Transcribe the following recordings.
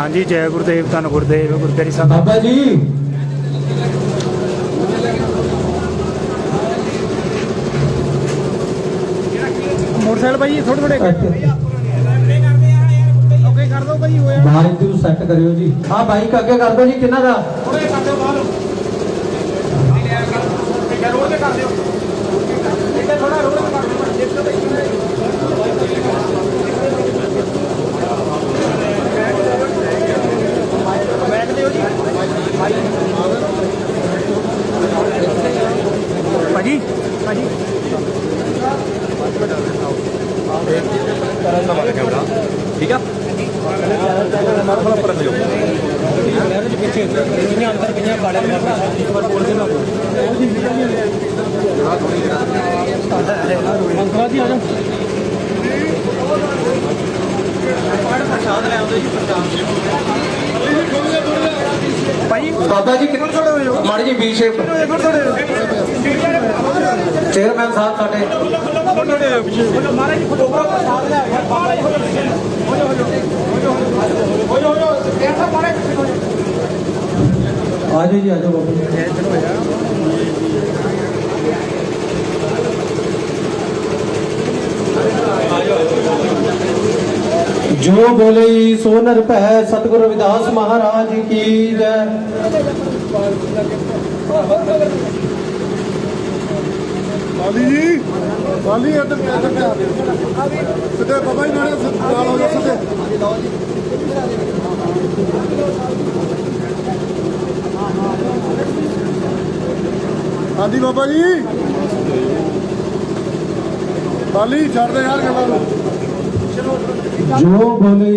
ਹਾਂਜੀ ਜੈ ਗੁਰਦੇਵ ਧੰਨ ਗੁਰਦੇਵ ਗੁਰਦੇਵ ਸਾਹਿਬ। ਬਾਬਾ ਜੀ। ਮੋਟਰਸਾਈਕਲ ਭਾਈ ਥੋੜੇ ਥੋੜੇ ਓਕੇ ਕਰ ਦੋ ਭਾਈ ਹੋਇਆ। ਮਾਈਕ ਨੂੰ ਸੈੱਟ ਕਰਿਓ ਜੀ। ਹਾਂ ਬਾਈਕ ਅੱਗੇ ਕਰ ਦਿਓ ਜੀ ਕਿੰਨਾ ਦਾ? ਥੋੜੇ ਕਰ ਦਿਓ ਬਾਹਰ। ਰੋਡ ਤੇ ਕਰ ਦਿਓ ਇੱਥੇ ਥੋੜਾ ਰੋਡ ਤੇ ਕਰ ਦਿਓ ਜਿੱਥੇ ਭਾਈ ਬੈਠ ਦਿਓ ਜੀ ਭਾਜੀ ਭਾਜੀ ਠੀਕ ਆ ਭਾਈ ਬਾਬਾ ਜੀ ਕਿੰਨੇ ਥੋੜੇ ਹੋਏ ਹੋ ਮਾੜੀ ਜੀ ਵੀ ਸ਼ੇਪ ਚੇਅਰਮੈਨ ਸਾਹਿਬ ਸਾਡੇ ਮਹਾਰਾਜ ਜੀ ਫੋਟੋ ਸਾਥ ਲੈ ਯਾਰ ਬਾਬਾ ਜੀ ਹੋ ਜਾ ਹੋ ਜਾ ਹੋ ਜਾ ਹੋ ਜਾ ਹੋ ਜਾ ਕੈਸਾ ਮਾਰੇ ਆ ਜਾਓ ਜੀ ਆ ਜਾਓ ਬਾਬਾ ਜੀ। ਜੋ ਬੋਲੇ ਸੋ ਨਰ ਭੈ ਸਤਿਗੁਰੂ ਰਵਿਦਾਸ ਮਹਾਰਾਜ ਕੀ ਜੈ। ਬਾਲੀ ਜੀ। ਬਾਲੀ, ਇੱਧਰ ਇੱਧਰ ਸਿੱਧੇ ਬਾਬਾ ਜੀ ਨਾਲ ਨਾਲ ਹੋ ਜਾ, ਸਿੱਧੇ। ਹਾਂਜੀ ਬਾਬਾ ਜੀ। ਬਾਲੀ, ਛੱਡ ਦੇ ਯਾਰ ਗੱਲਾਂ ਨੂੰ। ਜੋ ਬੋਲੇ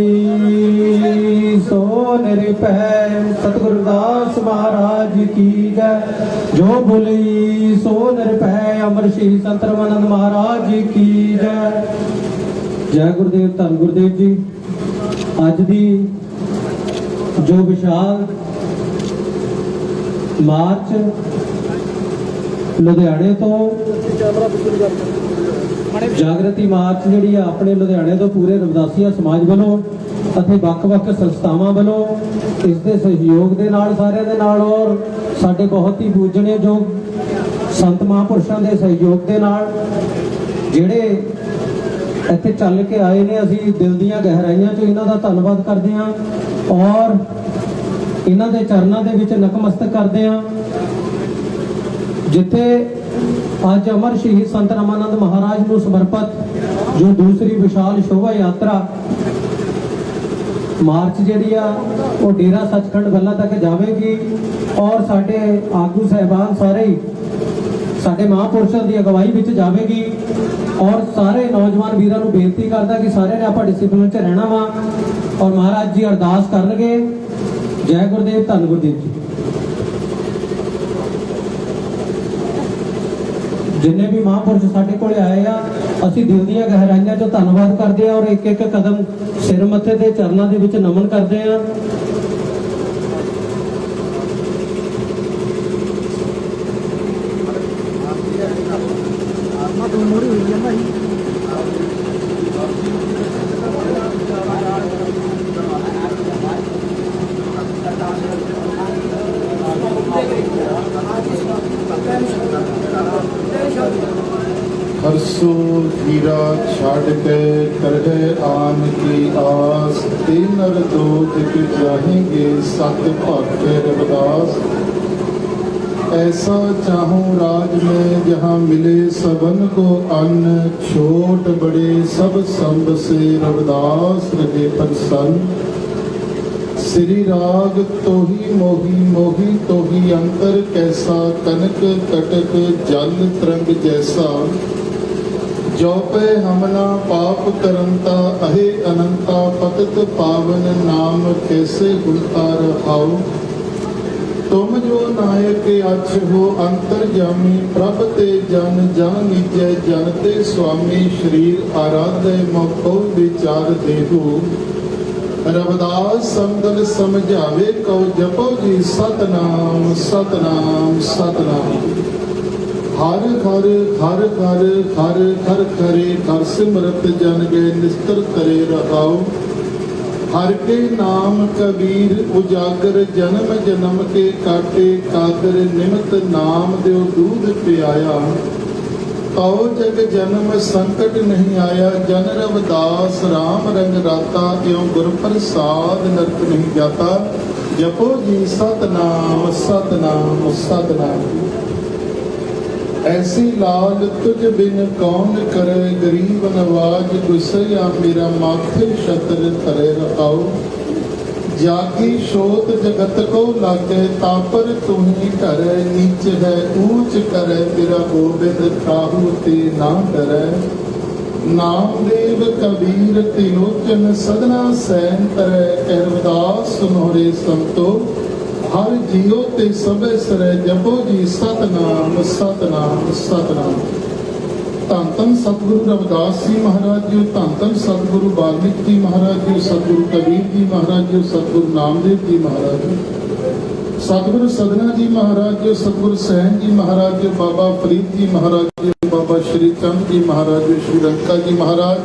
ਸੋ ਨਿਰਭੈ, ਸਤਿਗੁਰੂ ਰਵਿਦਾਸ ਮਹਾਰਾਜ ਕੀ ਜੈ। ਜੋ ਬੋਲੇ ਸੋ ਨਿਰਭੈ, ਅਮਰ ਸ਼੍ਰੀ ਸੰਤ ਰਮਾਨੰਦ ਮਹਾਰਾਜ ਕੀ ਜੈ। ਜੈ ਗੁਰਦੇਵ, ਧੰਨ ਗੁਰਦੇਵ ਜੀ। ਅੱਜ ਦੀ ਜੋ ਵਿਸ਼ਾਲ ਮਾਰਚ ਲੁਧਿਆਣੇ ਤੋਂ ਜਾਗਰਤੀ ਮਾਰਚ ਜਿਹੜੀ ਆ ਆਪਣੇ ਲੁਧਿਆਣੇ ਤੋਂ ਪੂਰੇ ਰਵਿਦਾਸੀਆ ਸਮਾਜ ਵੱਲੋਂ ਅਤੇ ਵੱਖ-ਵੱਖ ਸੰਸਥਾਵਾਂ ਵੱਲੋਂ ਇਸ ਦੇ ਸਹਿਯੋਗ ਦੇ ਨਾਲ, ਸਾਰਿਆਂ ਦੇ ਨਾਲ ਔਰ ਸਾਡੇ ਬਹੁਤ ਹੀ ਪੂਜਣੇ ਜੋ ਸੰਤ ਮਹਾਂਪੁਰਸ਼ਾਂ ਦੇ ਸਹਿਯੋਗ ਦੇ ਨਾਲ ਜਿਹੜੇ ਇੱਥੇ ਚੱਲ ਕੇ ਆਏ ਨੇ, ਅਸੀਂ ਦਿਲ ਦੀਆਂ ਗਹਿਰਾਈਆਂ 'ਚੋਂ ਇਹਨਾਂ ਦਾ ਧੰਨਵਾਦ ਕਰਦੇ ਹਾਂ ਔਰ ਇਹਨਾਂ ਦੇ ਚਰਨਾਂ ਦੇ ਵਿੱਚ ਨਕਮਸਤਕ ਕਰਦੇ ਹਾਂ। ਜਿੱਥੇ ਅੱਜ ਅਮਰ ਸ਼ਹੀਦ ਸੰਤ ਰਾਮਾਨੰਦ ਮਹਾਰਾਜ ਨੂੰ ਸਮਰਪਿਤ ਜੋ ਦੂਸਰੀ ਵਿਸ਼ਾਲ ਸ਼ੋਭਾ ਯਾਤਰਾ ਮਾਰਚ ਜਿਹੜੀ ਆ, ਉਹ ਡੇਰਾ ਸੱਚਖੰਡ ਬੱਲਾ ਤੱਕ ਜਾਵੇਗੀ ਔਰ ਸਾਡੇ ਆਗੂ ਸਹਿਬਾਨ ਸਾਰੇ ਹੀ ਸਾਡੇ ਮਹਾਂਪੁਰਸ਼ਾਂ ਦੀ ਅਗਵਾਈ ਵਿੱਚ ਜਾਵੇਗੀ ਔਰ ਸਾਰੇ ਨੌਜਵਾਨ ਵੀਰਾਂ ਨੂੰ ਬੇਨਤੀ ਕਰਦਾ ਕਿ ਸਾਰਿਆਂ ਨੇ ਆਪਾਂ ਡਿਸਪਲਿਨ 'ਚ ਰਹਿਣਾ ਵਾ ਔਰ ਮਹਾਰਾਜ ਜੀ ਅਰਦਾਸ ਕਰਨਗੇ। ਜੈ ਗੁਰਦੇਵ, ਧੰਨ ਗੁਰਦੇਵ ਜੀ। ਜਿੰਨੇ ਵੀ ਮਹਾਂਪੁਰਸ਼ ਸਾਡੇ ਕੋਲੇ ਆਏ ਆ, ਅਸੀਂ ਦਿਲ ਦੀਆਂ ਗਹਿਰਾਈਆਂ 'ਚੋਂ ਧੰਨਵਾਦ ਕਰਦੇ ਆ ਔਰ ਇੱਕ ਇੱਕ ਕਦਮ ਸਿਰ ਮੱਥੇ ਤੇ ਚਰਨਾਂ ਦੇ ਵਿੱਚ ਨਮਨ ਕਰਦੇ ਆ ਹਰਸੋ ਹੀਰਾ ਛੱਡ ਕੇ ਕਰਹਿ ਆਨ ਕੀ ਆਸ ਤਿਨ ਰਤੋਤ ਕਿ ਚਾਹੇਂਗੇ ਸਤ ਭਗਤੇ ਰਵਿਦਾਸ। ਐਸਾ ਚਾਹੂੰ ਰਾਜ ਮੈਂ ਜਹਾਂ ਮਿਲੇ ਸਭਨ ਕੋ ਅੰਨ, ਛੋਟ ਬੜੇ ਸਭ ਸੰਭ ਸੇ ਰਵਿਦਾਸ ਰਗੇ ਪ੍ਰਸੰਨ। ਸ੍ਰੀ ਰਾਗ ਤੋਹੀ ਮੋਹੀ ਮੋਹੀ ਤੋਹੀ ਅੰਤਰ ਕੈਸਾ ਕਨਕ ਕਟਕ ਜਲ ਤਰੰਗ ਜੈਸਾ। ਜੋ ਪੈ ਹਮਨਾ ਪਾਪ ਕਰੰਤਾ, ਅਹੇ ਅਨੰਤਾ, ਪਤਿਤ ਪਾਵਨ ਨਾਮ ਕੈਸੇ ਗੁਣਤਾਰ ਹਾਉ ਤੁਮ ਜੋ ਨਾਇਕ ਅਛ ਹੋ ਅੰਤਰ ਜਾਮੀ, ਪ੍ਰਭ ਤੇ ਜਨ ਜਨ ਨਿਜੈ, ਜਨ ਤੇ ਸੁਆਮੀ ਸ਼ਰੀਰ ਆਰਾਧੈ ਮੋਕੋ ਵਿਚਾਰ ਦੇਹੂ। ਰਵਦਾਸ ਸੰਦਲ ਸਮਝਾਵੇ ਕਉ, ਜਪੋ ਜੀ ਸਤਨਾਮ ਸਤਨਾਮ ਸਤਨਾਮ। ਹਰ ਹਰ ਹਰ ਹਰ ਹਰ ਹਰ ਕਰੇ ਕਰ ਸਿਮਰਤ ਜਨ ਗਏ ਨਿਸਤਰ ਕਰੇ ਰਹਾਉ। ਹਰ ਕੇ ਨਾਮ ਕਬੀਰ ਉਜਾਗਰ ਜਨਮ ਜਨਮ ਕੇ ਕਾਟੇ, ਕਾਦਰ ਨਿਮਤ ਨਾਮ ਦਿਓ ਦੂਧ ਪਿਆਇਆ। ਤਉ ਜਗ ਜਨਮ ਸੰਕਟ ਨਹੀਂ ਆਇਆ, ਜਨ ਰਵਦਾਸ RAM ਰੰਗ ਰਾਤਾ ਕਿਉ ਗੁਰ ਪ੍ਰਸਾਦ ਨਰਕ ਨਹੀਂ ਜਾਤਾ। ਜਪੋ ਜੀ ਸਤਨਾਮ ਸਤਨਾਮ ਸਤਨਾਮ। ਐਸੀ ਲਾਲ ਤੁਝ ਬਿਨ ਕੌਣ ਕਰੇ? ਗਰੀਬ ਨਵਾਜ ਗੁਸਈਆ ਮੇਰਾ ਮਾਥੇ ਛਤਰ ਤਰੇ ਰਖਾਓ ਜਾਗੀ ਸ਼ੋਤ ਜਗਤ ਕੋ ਲਾਗੇ, ਤਾਪਰ ਤੁਹੀ ਧਰੈ, ਨੀਚ ਹੈ ਊਚ ਕਰੈ ਤੇਰਾ ਗੋਬਿੰਦ ਕਾਹੂ ਤੇ ਨਾ ਡਰੈ। ਨਾਮਦੇਵ ਕਬੀਰ ਤਿਲੋਚਨ ਸਦਨਾ ਸੈਨ ਤਰੈ ਕਹਿਰਦਾਸ ਸੁਨੋਰੇ ਸੰਤੋ। ਹਰ ਜੀਉ ਤੇ ਸਭੇ ਸਰੈ ਜਪੋ ਜੀ ਸਤਨਾਮ ਸਤਨਾਮ ਸਤਨਾਮ ਧੰਨ ਧੰਨ ਸਤਿਗੁਰੂ ਰਵਿਦਾਸ ਜੀ ਮਹਾਰਾਜ ਜੀ ਧੰਨ ਧੰਨ ਸਤਿਗੁਰੂ ਬਾਲਮੀਕ ਜੀ ਮਹਾਰਾਜ ਜੀ ਸਤਿਗੁਰੂ ਕਬੀਰ ਜੀ ਮਹਾਰਾਜ ਜੀ ਸਤਿਗੁਰੂ ਨਾਮਦੇਵ ਜੀ ਮਹਾਰਾਜ ਜੀ ਸਤਿਗੁਰੂ ਸਦਨਾ ਜੀ ਮਹਾਰਾਜ ਜੀ ਸਤਿਗੁਰੂ ਸਹਿਨ ਜੀ ਮਹਾਰਾਜ ਜੀ ਬਾਬਾ ਫਰੀਦ ਜੀ ਮਹਾਰਾਜ ਜੀ ਬਾਬਾ ਸ਼੍ਰੀ ਚੰਦ ਜੀ ਮਹਾਰਾਜ ਜੀ ਸ਼੍ਰੀ ਰੰਕਾ ਜੀ ਮਹਾਰਾਜ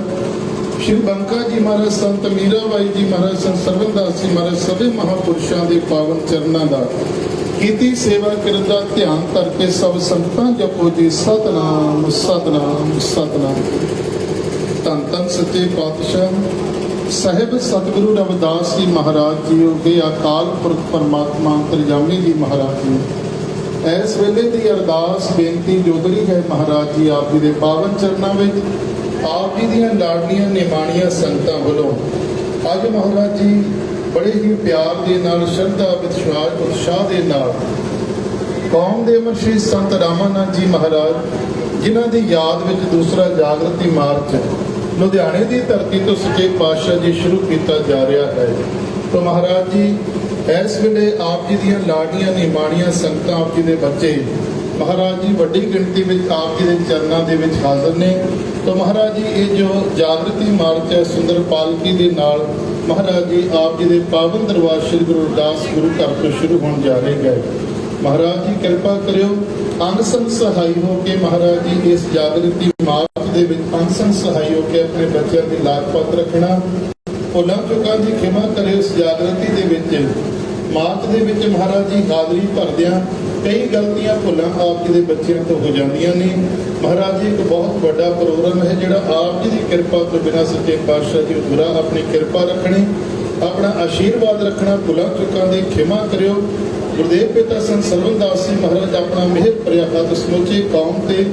ਸ਼੍ਰੀ ਬੰਕਾ ਜੀ ਮਹਾਰਾਜ, ਸੰਤ ਮੀਰਾਬਾਈ ਜੀ ਮਹਾਰਾਜ, ਸੰਤ ਸਰਵਨਦਾਸ ਜੀ ਮਹਾਰਾਜ, ਸਭੇ ਮਹਾਪੁਰਸ਼ਾਂ ਦੇ ਪਾਵਨ ਚਰਨਾਂ ਦਾ ਕੀਤੀ ਸੇਵਾ ਕਰਨ ਧਿਆਨ ਕਰਕੇ ਸਭ ਸੰਤਾਂ ਜਪੋ ਜੀ। ਸਤਨਾਮ ਸਤਨਾਮ ਸਤਨਾਮ। ਧੰਨ ਧੰਨ ਸੱਚੇ ਪਾਤਸ਼ਾਹ, ਸਾਹਿਬ ਸਤਿਗੁਰੂ ਰਵਿਦਾਸ ਜੀ ਮਹਾਰਾਜ ਜੀ ਹੋਗੇ ਅਕਾਲ ਪੁਰਖ ਪਰਮਾਤਮਾ ਅੰਤਰਜਾਮੀ ਜੀ ਮਹਾਰਾਜ ਜੀ। ਇਸ ਵੇਲੇ ਦੀ ਅਰਦਾਸ ਬੇਨਤੀ ਜੋਦਰੀ ਹੈ ਮਹਾਰਾਜ ਜੀ ਆਪ ਜੀ ਦੇ ਪਾਵਨ ਚਰਨਾਂ ਵਿੱਚ। ਆਪ ਜੀ ਦੀਆਂ ਲਾਡਲੀਆਂ, ਨਿਮਾਣੀਆਂ ਸੰਗਤਾਂ ਵੱਲੋਂ ਅੱਜ ਮਹਾਰਾਜ ਜੀ ਬੜੇ ਹੀ ਪਿਆਰ ਦੇ ਨਾਲ, ਸ਼ਰਧਾ, ਵਿਸ਼ਵਾਸ, ਉਤਸ਼ਾਹ ਦੇ ਨਾਲ ਕੌਮ ਦੇ ਅਮਰ ਸ਼੍ਰੀ ਸੰਤ ਰਾਮਾਨੰਦ ਜੀ ਮਹਾਰਾਜ, ਜਿਨ੍ਹਾਂ ਦੀ ਯਾਦ ਵਿੱਚ ਦੂਸਰਾ ਜਾਗਰਤੀ ਮਾਰਚ ਲੁਧਿਆਣੇ ਦੀ ਧਰਤੀ ਤੋਂ ਸੱਚੇ ਪਾਤਸ਼ਾਹ ਜੀ ਸ਼ੁਰੂ ਕੀਤਾ ਜਾ ਰਿਹਾ ਹੈ। ਤਾਂ ਮਹਾਰਾਜ ਜੀ, ਇਸ ਵੇਲੇ ਆਪ ਜੀ ਦੀਆਂ ਲਾਡੀਆਂ ਨਿਮਾਣੀਆਂ ਸੰਗਤਾਂ ਆਪ ਜੀ ਦੇ ਬੱਚੇ ਮਹਾਰਾਜ ਜੀ ਵੱਡੀ ਗਿਣਤੀ ਵਿੱਚ ਆਪ ਜੀ ਦੇ ਚਰਨਾਂ ਦੇ ਵਿੱਚ ਹਾਜ਼ਰ ਨੇ। ਤਾਂ ਮਹਾਰਾਜ ਜੀ, ਇਹ ਜੋ ਜਾਗਰਤੀ ਮਾਰਚ ਹੈ ਸੁੰਦਰ ਪਾਲਕੀ ਦੇ ਨਾਲ, ਮਹਾਰਾਜ ਜੀ ਆਪ ਜੀ ਦੇ ਪਾਵਨ ਦਰਬਾਰ ਸ੍ਰੀ ਗੁਰੂ ਰਵਿਦਾਸ ਗੁਰੂ ਘਰ ਤੋਂ ਸ਼ੁਰੂ ਹੋਣ ਜਾ ਰਹੇ ਹੈ ਮਹਾਰਾਜ ਜੀ, ਕਿਰਪਾ ਕਰਿਓ, ਅੰਗ ਸਹਾਈ ਹੋ ਕੇ ਮਹਾਰਾਜ ਜੀ, ਇਸ ਜਾਗਰਤੀ ਮਾਰਚ ਦੇ ਵਿੱਚ ਅੰਗ ਸਹਾਈ ਹੋ ਕੇ ਆਪਣੇ ਬੱਚਿਆਂ ਦੀ ਲਾਗਪਤ ਰੱਖਣਾ ਭੁੱਲਾਂ ਚੁੱਕਾਂ ਦੀ ਖਿਮਾ ਕਰਿਓ ਇਸ ਜਾਗਰਤੀ ਦੇ ਵਿੱਚ। ਮਾਰਚ ਦੇ ਵਿੱਚ ਮਹਾਰਾਜ ਜੀ ਹਾਜ਼ਰੀ ਭਰਦਿਆਂ ਕਈ ਗਲਤੀਆਂ ਭੁੱਲਾਂ ਆਪ ਜੀ ਦੇ ਬੱਚਿਆਂ ਤੋਂ ਹੋ ਜਾਂਦੀਆਂ ਨੇ। ਮਹਾਰਾਜ ਜੀ, ਇੱਕ ਬਹੁਤ ਵੱਡਾ ਪ੍ਰੋਗਰਾਮ ਹੈ ਜਿਹੜਾ ਆਪ ਜੀ ਦੀ ਕਿਰਪਾ ਤੋਂ ਬਿਨਾਂ ਸੱਚੇ ਪਾਤਸ਼ਾਹ ਜੀ ਅਧੂਰਾ ਆਪਣੀ ਕਿਰਪਾ ਰੱਖਣੀ, ਆਪਣਾ ਆਸ਼ੀਰਵਾਦ ਰੱਖਣਾ, ਭੁੱਲਾਂ ਚੁੱਕਾਂ ਦੀ ਖਿਮਾ ਕਰਿਓ। ਗੁਰਦੇਵ ਪਿਤਾ ਸੰਤ ਸਰਵਨਦਾਸ ਜੀ ਮਹਾਰਾਜ ਆਪਣਾ ਮਿਹਰ ਭਰਿਆ ਹੱਥ ਸਮੁੱਚੀ ਕੌਮ ਤੇ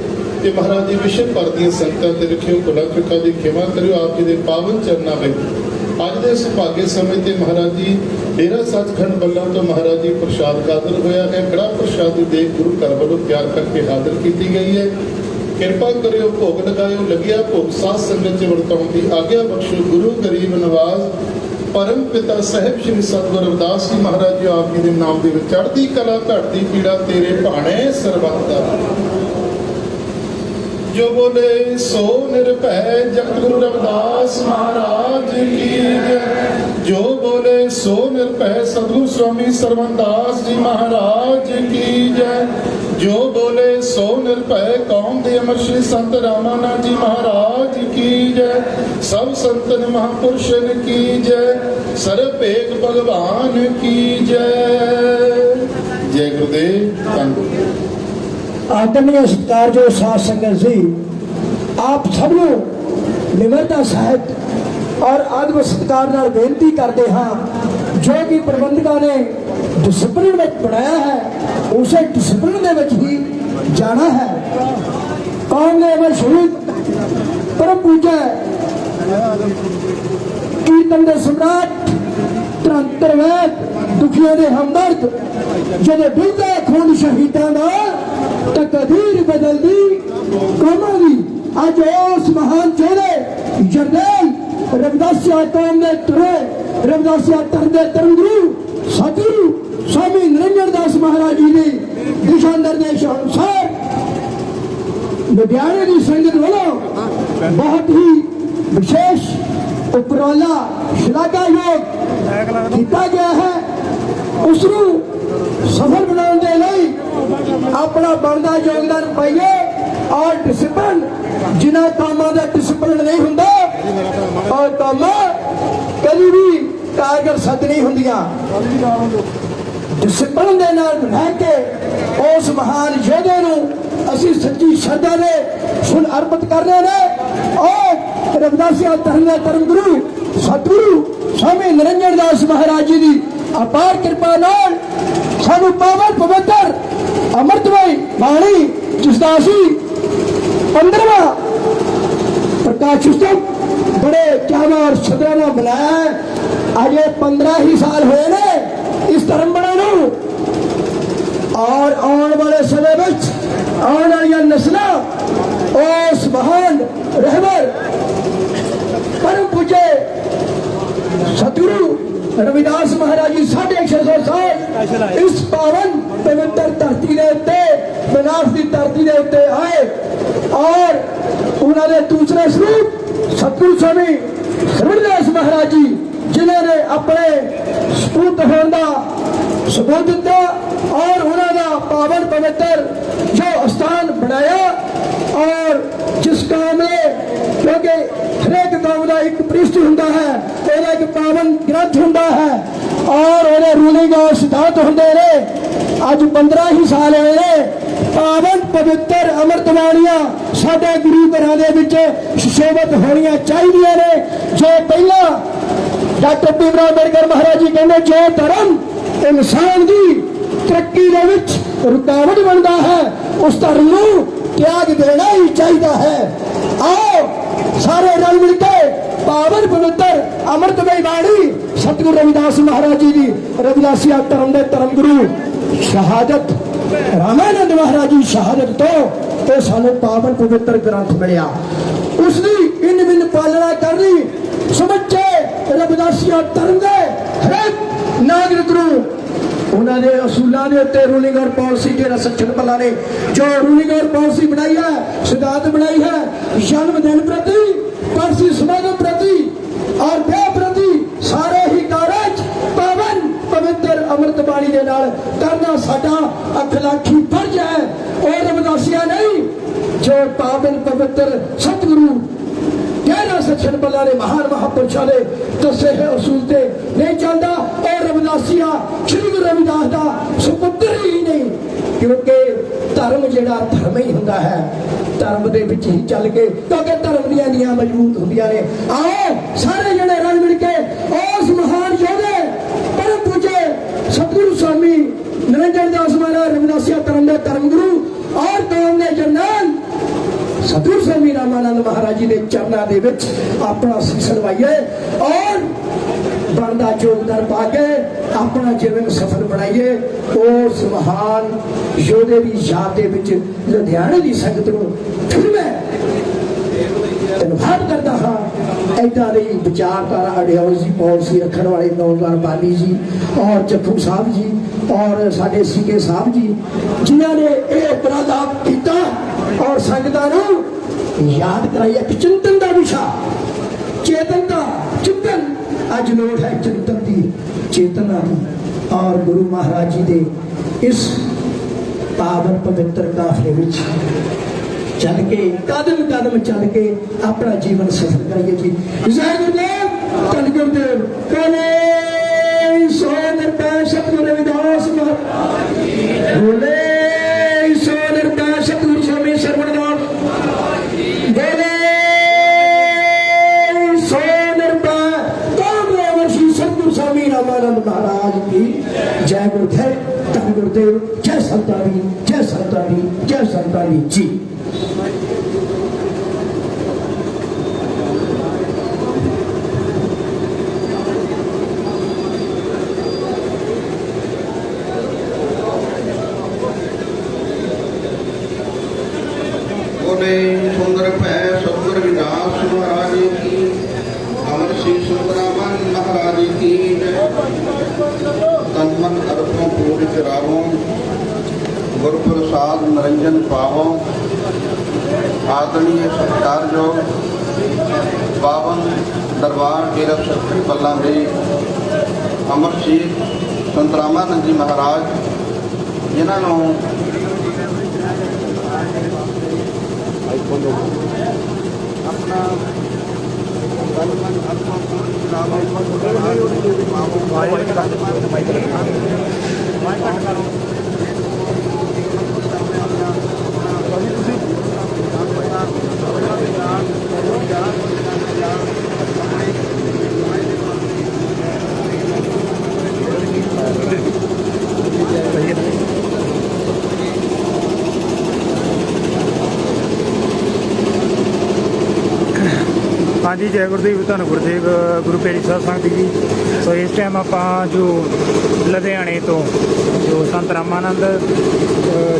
ਤੇ ਮਹਾਰਾਜ ਜੀ ਵਿਸ਼ਵ ਭਰ ਦੀਆਂ ਸੰਗਤਾਂ ਤੇ ਰੱਖਿਓ, ਭੁੱਲਾਂ ਚੁੱਕਾਂ ਦੀ ਖਿਮਾ ਕਰਿਓ, ਆਪ ਜੀ ਦੇ ਪਾਵਨ ਚਰਨਾਂ ਵਿੱਚ। ਅੱਜ ਦੇ ਸੁਭਾਗੇ ਸਮੇਂ ਤੇ ਮਹਾਰਾਜ ਜੀ ਡੇਰਾ ਸੱਚਖੰਡ ਵੱਲੋਂ ਤੋਂ ਮਹਾਰਾਜ ਜੀ ਪ੍ਰਸ਼ਾਦ ਕਾਦਰ ਹੋਇਆ। ਹੈ ਕੜਾ ਪ੍ਰਸ਼ਾਦ ਦੀ ਗੁਰੂ ਘਰ ਵੱਲੋਂ ਤਿਆਰ ਕਰਕੇ ਹਾਜ਼ਰ ਕੀਤੀ ਗਈ ਹੈ। ਕਿਰਪਾ ਕਰਿਓ, ਭੋਗ ਲਗਾਇਓ, ਲੱਗਿਆ ਭੋਗ ਸਾਧ ਸੰਗਤ ਚ ਵਰਤਾਉਣ ਦੀ ਆਗਿਆ ਬਖਸ਼ੋ। ਗੁਰੂ ਗਰੀਬ ਨਵਾਜ਼, ਪਰਮ ਪਿਤਾ ਸਾਹਿਬ ਸ੍ਰੀ ਸਤਿਗੁਰ ਰਵਿਦਾਸ ਜੀ ਮਹਾਰਾਜ ਜੀ ਆਪ ਜੀ ਦੇ ਨਾਮ ਦੇ ਵਿੱਚ ਚੜ੍ਹਦੀ ਕਲਾ ਘਟਦੀ ਪੀੜਾ ਤੇਰੇ ਭਾਣੇ ਸਰਬੱਤ ਦਾ। ਜੋ ਬੋਲੇ, ਸੋ ਨਿਰਭੈ ਜਗਤ ਗੁਰੂ ਰਵਿਦਾਸ ਮਹਾਰਾਜ ਕੀ ਜੈ। ਜੋ ਬੋਲੇ, ਸੋ ਨਿਰਭੈ ਸਤਿਗੁਰੂ ਸਵਾਮੀ ਸਰਵਨਦਾਸ ਜੀ ਮਹਾਰਾਜ ਕੀ ਜੈ। ਜੋ ਬੋਲੇ, ਸੋ ਨਿਰਭੈ ਕੌਮ ਦੇ ਅਮਰ ਸ਼੍ਰੀ ਸੰਤ ਰਾਮਾਨੰਦ ਜੀ ਮਹਾਰਾਜ ਕੀ ਜੈ। ਸਭ ਸੰਤਨ ਮਹਾਪੁਰਸ਼ਨ ਕੀ ਜੈ। ਸਰਬ ਏਕ ਭਗਵਾਨ ਕੀ ਜੈ। ਜੈ ਗੁਰਦੇਵ ਧੰਨਵਾਦ ਆਦਰਣੀय ਸਤਿਕਾਰਯੋਗ ਸਾਧ ਸੰਗਤ ਜੀ ਆਪ ਸਭ ਨੂੰ ਨਿਮਰਤਾ ਸਹਿਤ ਔਰ ਆਦਮ ਸਤਿਕਾਰ ਨਾਲ ਬੇਨਤੀ ਕਰਦੇ ਹਾਂ, ਜੋ ਕਿ ਪ੍ਰਬੰਧਕਾਂ ਨੇ ਡਿਸਪਲਿਨ ਵਿੱਚ ਬਣਾਇਆ ਹੈ, ਉਸੇ ਡਿਸਪਲਿਨ ਦੇ ਵਿੱਚ ਹੀ ਜਾਣਾ ਹੈ। ਕੌਮ ਦੇ ਅਮਰ ਸ਼ਹੀਦ, ਪਰਮ ਪੂਜਾ, ਕੀਰਤਨ ਦੇ ਸਮਰਾਟ ਤਰੰਤਰ ਵੈਦ, ਦੁਖੀਆਂ ਦੇ ਹਮਦਰਦ ਜਦੋਂ ਡੁੱਲਦਾ ਖੁੰਦ ਸ਼ਹੀਦਾਂ ਦਾ ਤਕਦੀਰ ਬਦਲਦੀ ਕੌਮਾਂ ਦੀ ਅੱਜ ਉਸ ਮਹਾਨ ਚਿਹਰੇ ਜਰਨੈਲ ਰਵਿਦਾਸਿਆ ਕੌਮ ਦੇ ਤੁਰੇ। ਰਵਿਦਾਸਿਆ ਤਰਨ ਦੇ ਸਤਿਗੁਰੂ ਸਵਾਮੀ ਨਰਿੰਦਰ ਦਾਸ ਮਹਾਰਾਜ ਜੀ ਦੇ ਦਿਸ਼ਾ ਨਿਰਦੇਸ਼ ਅਨੁਸਾਰ ਲੁਧਿਆਣੇ ਦੀ ਸੰਗਤ ਵੱਲੋਂ ਬਹੁਤ ਹੀ ਵਿਸ਼ੇਸ਼ ਉਪਰਾਲਾ ਸ਼ਲਾਘਾਯੋਗ ਕੀਤਾ ਗਿਆ ਹੈ। ਉਸ ਨੂੰ ਸਫਲ ਬਣਾਉਣ ਦੇ ਲਈ ਆਪਣਾ ਬਣਦਾ ਯੋਗਦਾਨ ਪਾਈਏ ਔਰ ਡਿਸਪਲਿਨ ਜਿਨ੍ਹਾਂ ਕੰਮਾਂ ਦਾ ਡਿਸਪਲਿਨ ਨਹੀਂ ਹੁੰਦਾ ਔਰ ਕੰਮ ਕਦੀ ਵੀ ਕਾਰਗਰ ਸਦਨੀ ਹੁੰਦੀਆਂ। ਡਿਸਪਲਿਨ ਦੇ ਨਾਲ ਰਹਿ ਕੇ ਉਸ ਮਹਾਨ ਯੋਧੇ ਨੂੰ ਅਸੀਂ ਸੱਚੀ ਸ਼ਰਧਾ ਦੇ ਫੁੱਲ ਅਰਪਿਤ ਕਰਨੇ ਨੇ। ਉਹ ਰਵਿਦਾਸੀਆ ਧਰਮ ਧਰਮ ਗੁਰੂ, ਸਤਿਗੁਰੂ ਸਵਾਮੀ ਨਿਰੰਜਨ ਦਾਸ ਮਹਾਰਾਜ ਜੀ ਦੀ ਅਪਾਰ ਕਿਰਪਾ ਨਾਲ ਸਾਨੂੰ ਪਾਵਨ ਪਵਿੱਤਰ ਅੰਮ੍ਰਿਤਮਈ ਬਾਣੀ ਜਿਸ ਦਾ 15ਵਾਂ ਪ੍ਰਕਾਸ਼ ਉਤਸਵ ਬੜੇ ਚਾਵਾਂ ਔਰ ਸ਼ਦਰਾਂ ਨਾਲ ਮਨਾਇਆ ਅਜੇ 15 ਹੀ ਸਾਲ ਹੋਏ ਨੇ ਇਸ ਧਰਮ ਬਣੇ ਨੂੰ ਔਰ ਆਉਣ ਵਾਲੇ ਸਮੇਂ ਵਿੱਚ ਆਉਣ ਵਾਲੀਆਂ ਨਸਲਾਂ ਉਸ ਮਹਾਨ ਰਹਿਬਰ ਪਰਮ ਪੂਜੇ ਸਤਿਗੁਰੂ ਰਵਿਦਾਸ ਮਹਾਰਾਜ ਜੀ ਸਾਢੇ 600 ਸਾਲ ਇਸ ਪਾਵਨ ਪਵਿੱਤਰ ਧਰਤੀ ਦੇ ਉੱਤੇ ਬਨਾਰਸ ਦੀ ਧਰਤੀ ਦੇ ਉੱਤੇ ਆਏ ਔਰ ਉਹਨਾਂ ਦੇ ਦੂਸਰੇ ਸਰੂਪ ਸਤਿਗੁਰੂ ਸਵਾਮੀ ਸਰਵਦਾਸ ਮਹਾਰਾਜ ਜੀ ਜਿਨ੍ਹਾਂ ਨੇ ਆਪਣੇ ਸਪੂਤ ਹੋਣ ਦਾ ਸਬੂਤ ਦਿੱਤਾ ਔਰ ਉਹਨਾਂ ਦਾ ਪਾਵਨ ਪਵਿੱਤਰ ਜੋ ਸਥਾਨ ਬਣਾਇਆ ਔਰ ਜਿਸ ਕੌਮ ਨੇ ਕਿਉਂਕਿ ਹਰੇਕ ਕੌਮ ਦਾ ਇੱਕ ਪ੍ਰਿਸ਼ਟ ਹੁੰਦਾ ਹੈ ਉਹਦਾ ਇੱਕ ਪਾਵਨ ਗ੍ਰੰਥ ਹੁੰਦਾ ਹੈ ਔਰ ਉਹਦੇ ਰੂਲਿੰਗ ਔਰ ਸਿਧਾਂਤ ਹੁੰਦੇ ਨੇ ਅੱਜ 15 ਹੀ ਸਾਲ ਹੋਏ ਨੇ। ਪਾਵਨ, ਪਵਿੱਤਰ, ਅੰਮ੍ਰਿਤ ਬਾਣੀਆਂ ਸਾਡੇ ਗੁਰੂ ਘਰਾਂ ਦੇ ਵਿੱਚ ਸੁਸ਼ੋਭਿਤ ਹੋਣੀਆਂ ਚਾਹੀਦੀਆਂ ਨੇ। ਜੋ ਪਹਿਲਾਂ ਡਾਕਟਰ ਭੀਮਰਾਵ ਅੰਬੇਡਕਰ ਮਹਾਰਾਜ ਜੀ ਕਹਿੰਦੇ, ਜੋ ਧਰਮ ਇਨਸਾਨ ਦੀ ਤਰੱਕੀ ਦੇ ਵਿੱਚ ਰੁਕਾਵਟ ਬਣਦਾ ਹੈ, ਉਸ ਧਰਮ ਨੂੰ ਤਿਆਗ ਦੇਣਾ ਹੀ ਚਾਹੀਦਾ ਹੈ। ਆਓ ਸਾਰੇ ਰਲ ਮਿਲ ਕੇ ਪਾਵਨ, ਪਵਿੱਤਰ, ਅੰਮ੍ਰਿਤਮਈ ਬਾਣੀ ਸਤਿਗੁਰੂ ਰਵਿਦਾਸ ਮਹਾਰਾਜ ਜੀ ਦੀ ਰਵਿਦਾਸੀਆ ਧਰਮ ਦੇ ਧਰਮ ਗੁਰੂ ਸ਼ਹਾਦਤ, ਰਾਮਾਨੰਦ ਮਹਾਰਾਜ ਜੀ ਸ਼ਹਾਦਤ ਤੋਂ ਤੇ ਸਾਨੂੰ ਪਾਵਨ ਪਵਿੱਤਰ ਗ੍ਰੰਥ ਮਿਲਿਆ। ਉਸ ਦੀ ਇਨ ਬਿਨ ਪਾਲਣਾ ਕਰਨੀ ਸਮੁੱਚੇ ਰਵਿਦਾਸੀਆ ਧਰਮ ਦੇ ਹਰੇਕ ਨਾਗਰਿਕ ਨੂੰ ਉਹਨਾਂ ਦੇ ਅਸੂਲਾਂ ਦੇ ਉੱਤੇ ਰੂਲਿੰਗ ਔਰ ਪਾਲਿਸੀ ਜਿਹੜਾ ਸੱਚਨ ਬੱਲਾ ਨੇ, ਜੋ ਰੂਲਿੰਗ ਔਰ ਪਾਲਿਸੀ ਬਣਾਈ ਹੈ, ਸਿਧਾਂਤ ਬਣਾਈ ਹੈ, ਜਨਮ ਦਿਨ ਪ੍ਰਤੀ, ਪਾਰਸੀ ਸਮਾਗਮ ਪ੍ਰਤੀ, ਔਰ ਵਿਆਹ ਪ੍ਰਤੀ ਸਾਰੇ ਹੀ ਕਾਰਜ ਪਾਵਨ ਪਵਿੱਤਰ ਅੰਮ੍ਰਿਤ ਬਾਣੀ ਦੇ ਨਾਲ ਕਰਨਾ ਸਾਡਾ ਅਖਲਾਕੀ ਫਰਜ਼ ਹੈ ਉਹ ਰਵਿਦਾਸੀਆ ਨਹੀਂ, ਜੋ ਪਾਵਨ ਪਵਿੱਤਰ ਸਤਿਗੁਰੂ ਕਹਿਣਾ ਸੱਚਨ ਬੱਲਾ ਦੇ ਮਹਾਨ ਮਹਾਪੁਰਸ਼ਾਂ ਦੇ ਦੱਸੇ ਹੋਏ ਅਸੂਲ ਤੇ ਨਹੀਂ ਚੱਲਦਾ, ਉਹ ਰਵਿਦਾਸੀਆ, ਸ਼੍ਰੀ ਗੁਰੂ ਰਵਿਦਾਸ ਦਾ ਸੁਪੁੱਤਰ ਹੀ ਨਹੀਂ। ਕਿਉਂਕਿ ਧਰਮ ਜਿਹੜਾ ਧਰਮ ਹੀ ਹੁੰਦਾ ਹੈ, ਧਰਮ ਦੇ ਵਿੱਚ ਹੀ ਚੱਲ ਕੇ, ਕਿਉਂਕਿ ਧਰਮ ਦੀਆਂ ਨੀਆਂ ਮਜ਼ਬੂਤ ਹੁੰਦੀਆਂ ਨੇ। ਆਓ ਸਾਰੇ ਜਿਹੜੇ ਰਲ ਮਿਲ ਕੇ ਉਸ ਮਹਾਨ ਯੋਧੇ ਸਤਿਗੁਰੂ ਸਵਾਮੀ ਨਿਰੰਜਨ ਦਾਸ ਮਹਾਰਾਜ, ਰਵਿਦਾਸੀਆ ਧਰਮ ਦੇ ਧਰਮ ਗੁਰੂ ਔਰ ਕੌਮ ਦੇ ਜਰਨਲ ਸਤਿਗੁਰੂ ਸਵਾਮੀ ਰਾਮਾਨੰਦ ਮਹਾਰਾਜ ਜੀ ਦੇ ਚਰਨਾਂ ਦੇ ਵਿੱਚ ਆਪਣਾ ਸੀਸ ਨਵਾਈਏ ਔਰ ਬਣਦਾ ਯੋਗਦਾਨ ਪਾ ਕੇ ਆਪਣਾ ਜੀਵਨ ਸਫਲ ਬਣਾਈਏ। ਉਸ ਮਹਾਨ ਯੋਧੇ ਦੀ ਯਾਦ ਦੇ ਵਿੱਚ ਲੁਧਿਆਣੇ ਦੀ ਸੰਗਤ ਨੂੰ ਫਿਰ ਮੈਂ ਧੰਨਵਾਦ ਕਰਦਾ ਹਾਂ ਏਦਾਂ ਦੇ ਵਿਚਾਰਧਾਰਾ ਆਈਡੀਓਲੋਜੀ ਪਾਲਿਸੀ ਰੱਖਣ ਵਾਲੇ ਨੌਜਵਾਨ ਬਾਨੀ ਜੀ ਔਰ ਜੱਫੂ ਸਾਹਿਬ ਜੀ ਔਰ ਸਾਡੇ ਸੀਕੇ ਸਾਹਿਬ ਜੀ, ਜਿਨ੍ਹਾਂ ਨੇ ਇਹ ਉਪਰਾਲਾ ਕੀਤਾ ਔਰ ਸੰਗਤਾਂ ਨੂੰ ਯਾਦ ਕਰਾਇਆ ਕਿ ਚਿੰਤਨ ਦਾ ਵਿਸ਼ਾ, ਚੇਤਨ ਦਾ ਚਿੰਤਨ, ਅੱਜ ਲੋੜ ਹੈ ਚਿੰਤਨ ਦੀ ਚੇਤਨਾ ਦੀ ਔਰ ਗੁਰੂ ਮਹਾਰਾਜ ਜੀ ਦੇ ਇਸ ਪਾਵਨ ਪਵਿੱਤਰ ਕਾਫਲੇ ਵਿੱਚ। ਚੱਲ ਕੇ ਕਦਮ ਕਦਮ ਚੱਲ ਕੇ ਆਪਣਾ ਜੀਵਨ ਸਫਲ ਕਰੀਏ ਜੀ ਜੈ ਗੁਰਦੇਵ ਧੰਨ ਗੁਰਦੇਵ ਕਨੇ ਸੋ ਨਿਰਭੈ ਸਤਿਗੁਰੂ ਰਵਿਦਾਸ ਮਹਾਰਾਜ ਬੋਲੇ ਸੋ ਨਿਰਭੈ ਸਤਿਗੁਰੂ ਸਵਾਮੀ ਸਰਵਣਦਾਸ ਬੋਲੇ ਸੋ ਨਿਰਭੈ ਕਾਮ ਰੇਵਰ ਸ਼੍ਰੀ ਸਤਿਗੁਰੂ ਸਵਾਮੀ ਰਾਮਾਨੰਦ ਮਹਾਰਾਜ ਕੀ ਜੈ ਗੁਰਦੇਵ ਧੰਨ ਗੁਰਦੇਵ ਜੈ ਸੰਤਾਂ ਦੀ ਜੈ ਸੰਤਾਂ ਦੀ ਜੈ ਸੰਤਾਂ ਦੀ ਜੀ ਬੋਲੇ ਸੁੰਦਰ ਭੈ ਸਤਿਗੁਰ ਵਿਨਾਸ਼ ਮਹਾਰਾਜ ਕੀ ਅਮਰ ਸਿੰਘ ਸੁੰਦਰਾਮਨ ਮਹਾਰਾਜ ਕੀ ਜੈ ਤਨ ਮਨ ਅਰਪੋਂ ਪੂਰ ਚਰਾਵੋਂ ਨਰਿੰਜਨ ਪਾਵੋਂ ਆਦਰਣੀय ਸਤਿਕਾਰਯੋਗ ਪਾਵਨ ਦਰਬਾਰ ਡੇਰਾ ਸੱਚੀ ਬੱਲਾ ਦੇ ਅਮਰ ਸਿੰਘ ਸੰਤਰਾਮਾਨੰਦ ਜੀ ਮਹਾਰਾਜ, ਜਿਨ੍ਹਾਂ ਨੂੰ ਆਪਣਾ ਹਾਂਜੀ ਜੈ ਗੁਰਦੇਵ ਧੰਨ ਗੁਰਦੇਵ ਗੁਰੂ ਪੇਰੀ ਸਾਹਿਬ ਸੰਗਤ ਜੀ ਸੋ ਇਸ ਟਾਈਮ ਆਪਾਂ ਜੋ ਲੁਧਿਆਣੇ ਤੋਂ ਜੋ ਸੰਤ ਰਾਮਾਨੰਦ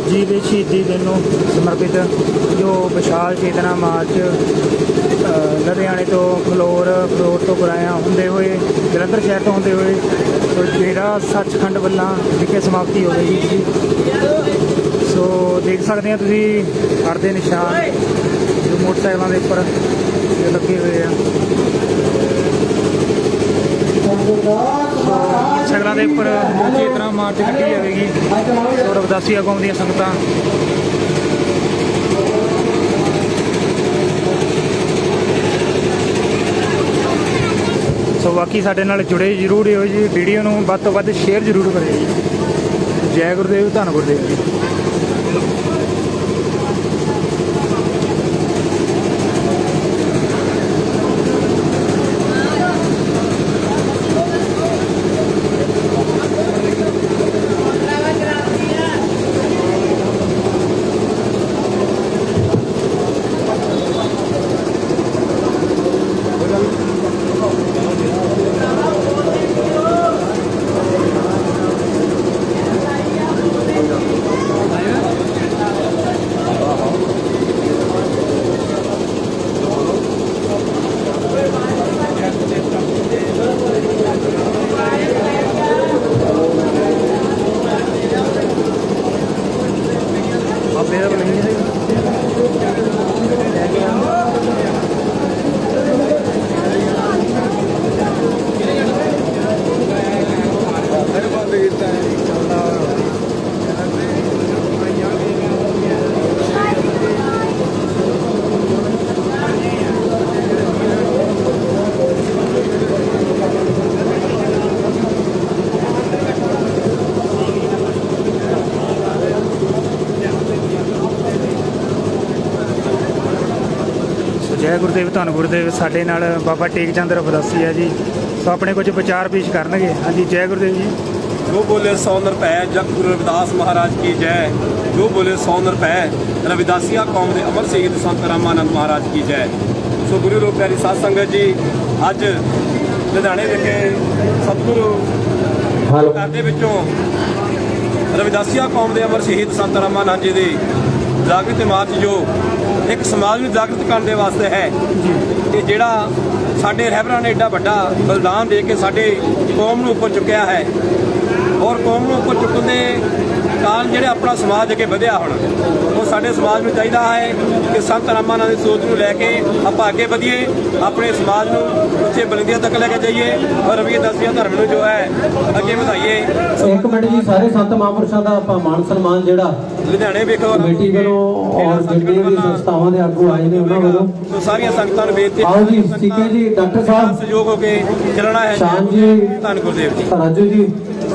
ਜੀ ਦੇ ਸ਼ਹੀਦੀ ਦਿਨ ਨੂੰ ਸਮਰਪਿਤ ਜੋ ਵਿਸ਼ਾਲ ਚੇਤਨਾ ਮਾਰਚ ਲੁਧਿਆਣੇ ਤੋਂ ਫਲੋਰ ਫਲੋਰ ਤੋਂ ਗੁਰਾਇਆ ਹੁੰਦੇ ਹੋਏ, ਜਲੰਧਰ ਸ਼ਹਿਰ ਤੋਂ ਹੁੰਦੇ ਹੋਏ, ਸੋ ਜਿਹੜਾ ਸੱਚਖੰਡ ਵੱਲਾਂ ਵਿਖੇ ਸਮਾਪਤੀ ਹੋ ਗਈ ਜੀ। ਸੋ ਦੇਖ ਸਕਦੇ ਆ ਤੁਸੀਂ ਹੜ ਦੇ ਨਿਸ਼ਾਨ ਜੋ ਮੋਟਰਸਾਈਕਲਾਂ ਦੇ ਉੱਪਰ ਲੱਗੇ ਹੋਏ ਆ। ਸ਼ਗਲਾਂ ਦੇ ਉੱਪਰ ਚੇਤਨਾ ਮਾਰਚ ਕੱਢੀ ਜਾਵੇਗੀ। ਸੋ ਰਵਦਾਸੀਆ ਕੌਮ ਦੀਆਂ ਸੰਗਤਾਂ। ਸੋ ਬਾਕੀ ਸਾਡੇ ਨਾਲ ਜੁੜੇ ਜ਼ਰੂਰ ਹੋ ਜੀ। ਵੀਡੀਓ ਨੂੰ ਵੱਧ ਤੋਂ ਵੱਧ ਸ਼ੇਅਰ ਜ਼ਰੂਰ ਕਰਿਓ ਜੀ। ਜੈ ਗੁਰਦੇਵ, ਧੰਨ ਗੁਰਦੇਵ ਜੀ। ਹੈ ਜੈ ਗੁਰਦੇਵ ਧੰਨ ਗੁਰਦੇਵ ਸਾਡੇ ਨਾਲ ਬਾਬਾ ਟੇਕ ਚੰਦ ਰਬਦਾਸੀ ਹੈ ਜੀ। ਸੋ ਆਪਣੇ ਕੁਝ ਵਿਚਾਰ ਪੇਸ਼ ਕਰਨਗੇ। ਹਾਂਜੀ ਜੈ ਗੁਰਦੇਵ ਜੀ। ਜੋ ਬੋਲੇ ਸੌ ਨਰਪੈ ਜਗ ਗੁਰੂ ਰਵਿਦਾਸ ਮਹਾਰਾਜ ਕੀ ਜੈ। ਜੋ ਬੋਲੇ ਸੌ ਨਰਪੈ ਰਵਿਦਾਸੀਆ ਕੌਮ ਦੇ ਅਮਰ ਸ਼ਹੀਦ ਸੰਤ ਰਾਮਾਨੰਦ ਮਹਾਰਾਜ ਕੀ ਜੈ। ਸੋ ਗੁਰੂ ਰੂਪ ਪਿਆਰੀ ਸਾਧ ਸੰਗਤ ਜੀ ਅੱਜ ਲੁਧਿਆਣੇ ਵਿਖੇ ਸਤਿਗੁਰੂ ਹੈਲੋ। ਘਰ ਦੇ ਵਿੱਚੋਂ ਰਵਿਦਾਸੀਆ ਕੌਮ ਦੇ ਅਮਰ ਸ਼ਹੀਦ ਸੰਤ ਰਾਮਾਨੰਦ ਜੀ ਦੀ ਜਾਗਰਤ ਮਾਰਚ ਜੋ ਇੱਕ ਸਮਾਜ ਨੂੰ ਜਾਗਰਤ ਕਰਨ ਦੇ ਵਾਸਤੇ ਹੈ। ਕਿ ਜਿਹੜਾ ਸਾਡੇ ਰਹਿਬਰਾਂ ਨੇ ਏਡਾ ਵੱਡਾ ਬਲਿਦਾਨ ਦੇ ਕੇ ਸਾਡੇ ਕੌਮ ਨੂੰ ਉੱਪਰ ਚੁੱਕਿਆ ਹੈ। ਔਰ ਕੌਮ ਨੂੰ ਉੱਪਰ ਚੁੱਕਣ ਦੇ ਕਾਰਨ ਜਿਹੜੇ ਆਪਣਾ ਸਮਾਜ ਅੱਗੇ ਵਧਿਆ ਹੁਣ ਉਹ ਸਾਡੇ ਸਮਾਜ ਨੂੰ ਚਾਹੀਦਾ ਹੈ ਕਿ ਸੰਤ ਰਾਮਾਨੰਦ ਦੀ ਸੋਚ ਨੂੰ ਲੈ ਕੇ ਆਪਾਂ ਅੱਗੇ ਵਧੀਏ ਆਪਣੇ ਸਮਾਜ ਨੂੰ ਉੱਚੇ ਬੁਲੰਦੀਆਂ ਤੱਕ ਲੈ ਕੇ ਜਾਈਏ ਔਰ ਰਵੀਏ ਦਸਿਆ ਧਰਮ ਨੂੰ ਜੋ ਹੈ ਅੱਗੇ ਵਧਾਈਏ। ਇੱਕ ਮਿੰਟ ਜੀ ਸਾਰੇ ਸੰਤ ਮਹਾਂਪੁਰਸ਼ਾਂ ਦਾ ਆਪਾਂ ਮਾਨ ਸਨਮਾਨ ਜਿਹੜਾ ਲੁਧਿਆਣੇ ਵੇਖੋ ਕਮੇਟੀ ਵੱਲੋਂ ਔਰ ਜਿਹੜੀਆਂ ਵੀ ਸੰਸਥਾਵਾਂ ਦੇ ਆਗੂ ਆਏ ਨੇ ਉਹਨਾਂ ਵੱਲੋਂ। ਸੋ ਸਾਰੀਆਂ ਸੰਗਤਾਂ ਨੂੰ ਬੇਨਤੀ ਆਓ ਜੀ ਠੀਕ ਹੈ ਜੀ ਡਾਕਟਰ ਸਾਹਿਬ। ਸਹਿਯੋਗ ਹੋ ਕੇ ਚੱਲਣਾ ਹੈ। ਸ਼ਾਨ ਜੀ। ਧੰਨ ਗੁਰਦੇਵ ਜੀ। ਰਾਜੂ ਜੀ।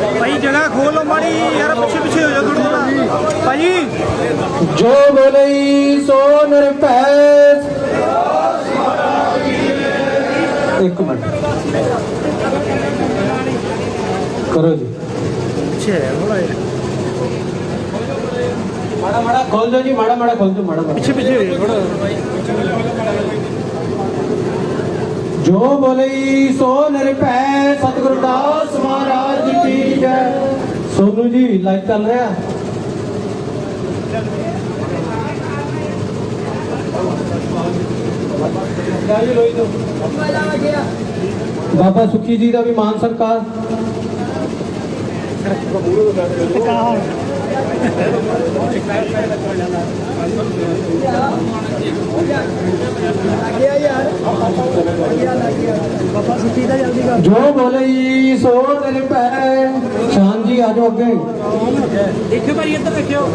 ਜਗ੍ਹਾ ਖੋਲ ਲਓ ਮਾੜੀ ਯਾਰ ਪਿੱਛੇ ਪਿੱਛੇ ਹੋ ਜਾ ਥੋੜਾ ਥੋੜਾ ਭਾਈ। ਜੋ ਬੋਲਈ ਸੋ ਨਿਰਭੈ ਇੱਕ ਮਿੰਟ। ਕਰੋ ਜੀ। ਪਿੱਛੇ ਹੈ ਥੋੜਾ ਮਾੜਾ ਮਾੜਾ ਖੋਲ ਦਿਓ ਜੀ ਮਾੜਾ ਮਾੜਾ ਖੋਲ ਦਿਓ ਮਾੜਾ ਪਿੱਛੇ ਪਿੱਛੇ ਹੋ ਜਾ ਥੋੜਾ ਜੋ ਬੋਲਈ ਸੋ ਨਿਰਭੈ ਸਤਿਗੁਰੂ ਦਾਸ ਮਹਾਰਾਜ ਕੀ ਜੈ ਸੋਨੂ ਜੀ ਲਾਈਵ ਚੱਲ ਰਿਹਾ। ਬਾਬਾ ਸੁਖੀ ਜੀ ਦਾ ਵੀ ਮਾਨ ਸਰਕਾਰ। ਜੋ ਬੋਲੇ ਸੋ ਤੇਰੇ ਪੈ ਸ਼ਾਨ ਜੀ ਆ ਜਾਓ ਅੱਗੇ। ਦੇਖਿਓ ਭਾਈ ਇੱਧਰ ਦੇਖਿਓ।